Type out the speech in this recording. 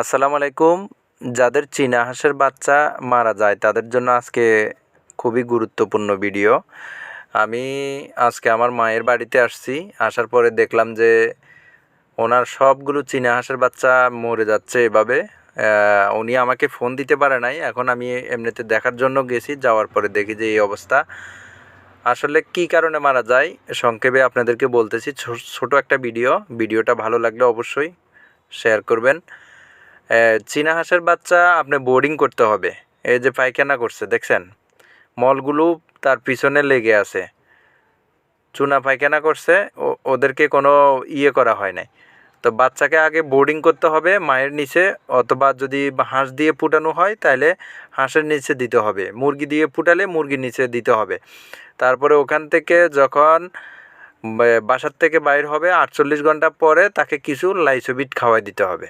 আসসালামু আলাইকুম। যাদের চীনা হাঁসের বাচ্চা মারা যায়, তাদের জন্য আজকে খুবই গুরুত্বপূর্ণ ভিডিও। আমি আজকে আমার মায়ের বাড়িতে আসছি। আসার পরে দেখলাম যে ওনার সবগুলো চীনা হাঁসের বাচ্চা মরে যাচ্ছে এভাবে। উনি আমাকে ফোন দিতে পারে নাই। এখন আমি এমনিতে দেখার জন্য গেছি, যাওয়ার পরে দেখি যে এই অবস্থা। আসলে কি কারণে মারা যায়, সংক্ষেপে আপনাদেরকে বলতেছি। ছোট একটা ভিডিও। ভিডিওটা ভালো লাগলে অবশ্যই শেয়ার করবেন। চীনা হাঁসের বাচ্চা আপনি বোর্ডিং করতে হবে। এই যে পায়খানা করছে, দেখছেন? মলগুলো তার পিছনে লেগে আছে। চুনা পায়খানা করছে ওদেরকে কোনো ইয়ে করা হয় নাই। তো বাচ্চাকে আগে বোর্ডিং করতে হবে মায়ের নিচে, অথবা যদি হাঁস দিয়ে ফুটানো হয় তাহলে হাঁসের নিচে দিতে হবে। মুরগি দিয়ে ফুটালে মুরগির নিচে দিতে হবে। তারপরে ওখান থেকে যখন বাসার থেকে বাইর হবে, আটচল্লিশ ঘণ্টা পরে তাকে কিছু লাইসোবিট খাওয়াই দিতে হবে।